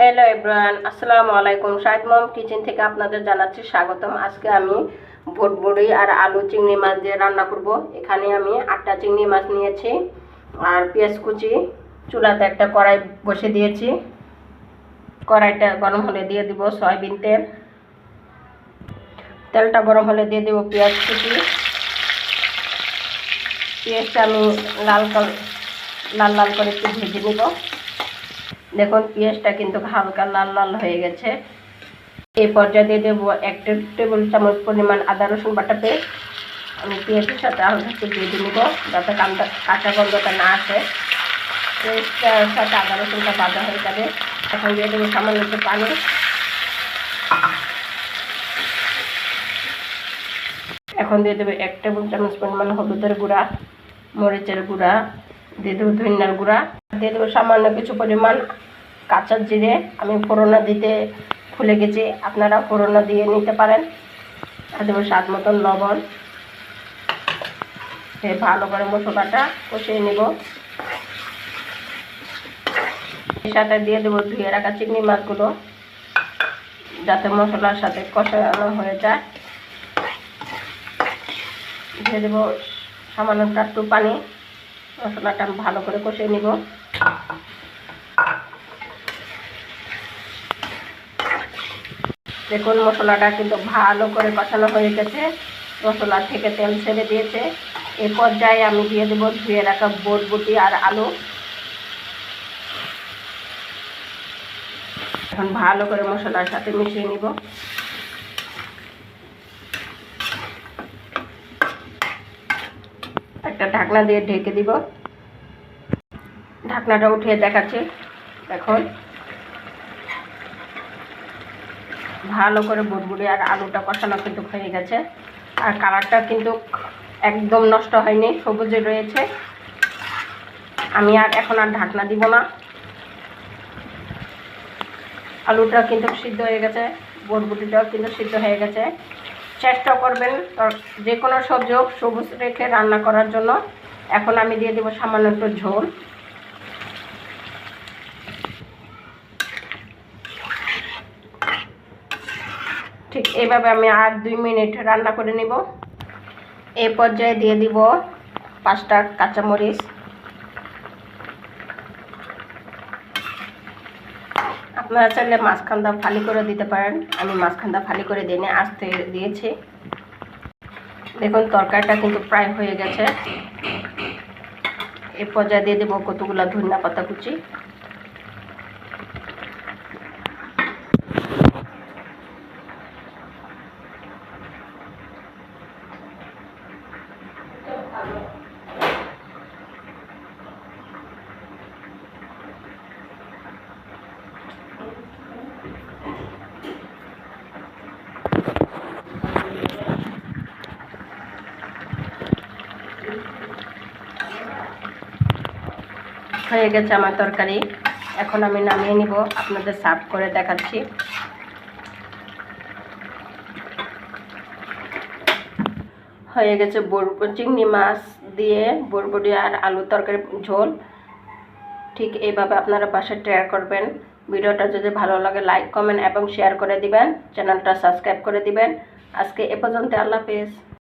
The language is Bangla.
হ্যালো এভরিওয়ান, আসসালামু আলাইকুম। শাহিদ মম কিচেন থেকে আপনাদের জানাচ্ছি স্বাগতম। আজকে আমি ভুটবুড়ি আর আলু চিংড়ি মাছ দিয়ে রান্না করব। এখানে আমি আটটা চিংড়ি মাছ নিয়েছি আর পেঁয়াজ কুচি, চুলাতে একটা কড়াই বসে দিয়েছি। কড়াইটা গরম হলে দিয়ে দিব সয়াবিন তেল। তেলটা গরম হলে দিয়ে দেবো পেঁয়াজ কুচি। পেঁয়াজটা আমি লাল লাল লাল করে একটু ভেজে নিব। দেখুন পেঁয়াজটা কিন্তু হালকা লাল লাল হয়ে গেছে। এই পর্যায়ে দিয়ে দেবো একটা টেবিল চামচ পরিমাণ আদা, রসুন বাটা পেস্ট। আমি পেঁয়াজের সাথে হালকা একটু দিয়ে দিয়ে নেব যাতে কাঁচা কাঁচা গন্ধটা না আসে। পেস্টটার সাথে আদা, রসুনটা ভাজা হয়ে যাবে। এখন দিয়ে দেবো সামান্য একটু পানি। এখন দিয়ে দেবো এক টেবিল চামচ পরিমাণ হলুদের গুঁড়া, মরিচের গুঁড়া। দিয়ে দেবো ধনিয়ার গুঁড়া। দিয়ে দেবো সামান্য কিছু পরিমাণ কাঁচা জিরে। আমি ফোড়না দিতে ভুলে গেছি আপনারা ফোড়না দিয়ে নিতে পারেন। আর দেবো স্বাদ মতন লবণ। দিয়ে ভালো করে মশলাটা কষিয়ে নেব। সাথে দিয়ে দেবো ধুয়ে রাখা চিংড়ি মাছগুলো, যাতে মশলার সাথে কষানো হয়ে যায়। দিয়ে দেবো সামান্য একটু পানি। মশলাটা ভালো করে কষিয়ে নিব। দেখুন, মশলাটা কিন্তু ভালো করে কষানো হয়ে গেছে। মশলা থেকে তেল ছেড়ে দিয়েছে। এই পর্যায়ে আমি দিয়ে দেবো ধুয়ে রাখা বটবুটি আর আলু। এখন ভালো করে মশলার সাথে মিশিয়ে নিব। একটা ঢাকনা দিয়ে ঢেকে দিব। ঢাকনাটা উঠিয়ে দেখাচ্ছি। এখন ভালো করে বুটবুড়ি আর আলুটা কষানো কিন্তু হয়ে গেছে। আর কালারটা কিন্তু একদম নষ্ট হয়নি, সবুজে রয়েছে। আমি আর এখন আর ঢাকনা দিব না। আলুটা কিন্তু সিদ্ধ হয়ে গেছে বরবটিটাও কিন্তু সিদ্ধ হয়ে গেছে। চেষ্টা করবেন যে কোনো সবজি হোক, সবুজ রেখে রান্না করার জন্য। এখন আমি দিয়ে দেবো সামান্য একটু ঝোল। ঠিক এইভাবে আমি আর দুই মিনিট রান্না করে নিব। এই পর্যায়ে দিয়ে দিব পাঁচটা কাঁচামরিচ। আপনারা চাইলে মাঝখানটা ফালি করে দিতে পারেন। আমি মাঝখানটা ফালি করে দিনে আসতে দিয়েছি। দেখুন, তরকারিটা কিন্তু প্রায় হয়ে গেছে। এ পর্যায়ে দিয়ে দেবো কতগুলো ধনিয়া পাতা কুচি। হয়ে গেছে আমার তরকারি। এখন আমি নামিয়ে নিব, আপনাদের সার্ভ করে দেখাচ্ছি। হয়ে গেছে বড় চিংড়ি মাছ দিয়ে বরবটি আর আলু তরকারি ঝোল। ঠিক এইভাবে আপনারা বাসায় ট্রেয়ার করবেন। ভিডিওটা যদি ভালো লাগে লাইক কমেন্ট এবং শেয়ার করে দিবেন। চ্যানেলটা সাবস্ক্রাইব করে দিবেন। আজকে এ পর্যন্ত আল্লাহ হাফেজ।